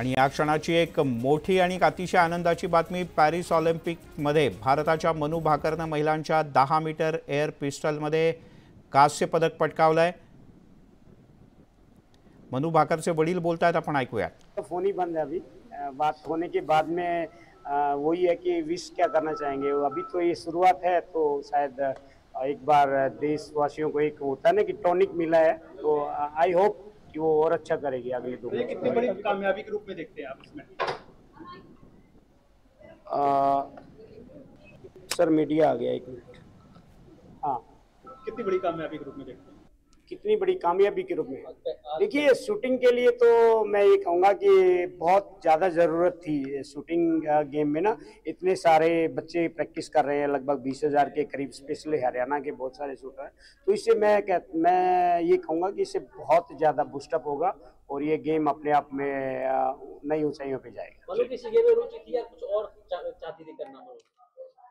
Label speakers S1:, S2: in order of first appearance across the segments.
S1: आणि या क्षणाची एक मोठी आणि अतिशय आनंदाची बातमी पॅरिस ऑलिम्पिकमध्ये भारताच्या मनू भाकरनं महिलांच्या दहा मीटर एअर पिस्टलमध्ये कांस्य पदक पटकावलं आहे मनू भाकरचे वडील बोलत आहेत आपण
S2: ऐकूया फोन ही बंद है अभी. बात होने के बाद में वही है कि विश क्या करना चाहेंगे? अभी तो ये शुरुआत है तो शायद एक बार देशवासियों को एक होता है ना कि टॉनिक मिला है तो आई होप कि वो और अच्छा करेगी अगले दो
S3: तो ये कितनी बड़ी कामयाबी के रूप में देखते हैं आप इसमें?
S2: सर मीडिया आ गया एक मिनट। हाँ।
S3: कितनी बड़ी कामयाबी के रूप में देखते हैं?
S2: कितनी बड़ी कामयाबी के रूप में। देखिए शूटिंग के लिए तो मैं ये कहूँगा कि बहुत ज़्यादा ज़रूरत थी शूटिंग गेम में ना। इतने सारे बच्चे प्रैक्टिस कर रहे हैं लगभग बीस हज़ार के करीब स्पेशली हरियाणा के बहुत सारे शूटर हैं। तो इससे मैं कह मैं ये कहूँगा कि इससे बहुत ज़्यादा बूस्टअप होगा और ये गेम अपने आप में नई ऊंचाइयों पे जाएगा।
S4: मनु किसी गेम में रुचि थी या कुछ और चाहती थी करना मनु?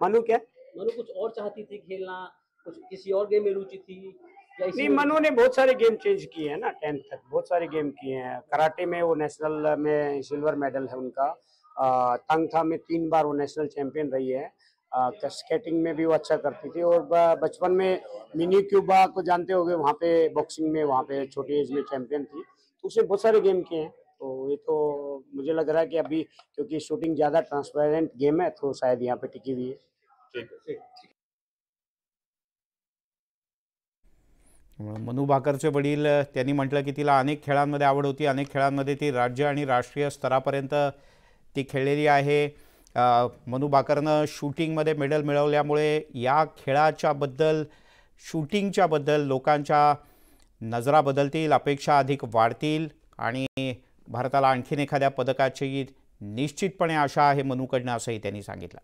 S2: मनु क्या?
S4: मनु कुछ और चाहती थी खेलना? कुछ किसी और गेम में रुचि थी?
S2: नहीं मनु ने बहुत सारे गेम चेंज किए हैं ना टेंथ तक बहुत सारे गेम किए हैं। कराटे में वो नेशनल में सिल्वर मेडल है उनका। तंगथा में तीन बार वो नेशनल चैंपियन रही है। स्केटिंग में भी वो अच्छा करती थी और बचपन में मिनी क्यूबा को जानते होगे वहाँ पे बॉक्सिंग में वहाँ पे छोटी एज में चैंपियन थी। तो उसने बहुत सारे गेम किए हैं। तो ये तो मुझे लग रहा है कि अभी क्योंकि शूटिंग ज़्यादा ट्रांसपेरेंट गेम है तो शायद यहाँ पे टिकी हुई है। ठीक है।
S1: मनू भाकरचे वडील त्यांनी म्हटलं की तिला अनेक खेळांमध्ये आवड होती. अनेक खेळांमध्ये ती राज्य आणि राष्ट्रीय स्तरापर्यंत ती खेळलेली आहे. मनु मनू भाकरनं शूटिंगमध्ये मेडल मिळवल्यामुळे या खेळाच्या बद्दल शूटिंगच्या बद्दल लोकांच्या नजरा बदलतील अपेक्षा अधिक वाढतील आणि भारताला आणखीन एखाद्या पदकाची निश्चितपणे आशा आहे मनूकडनं असंही त्यांनी सांगितलं.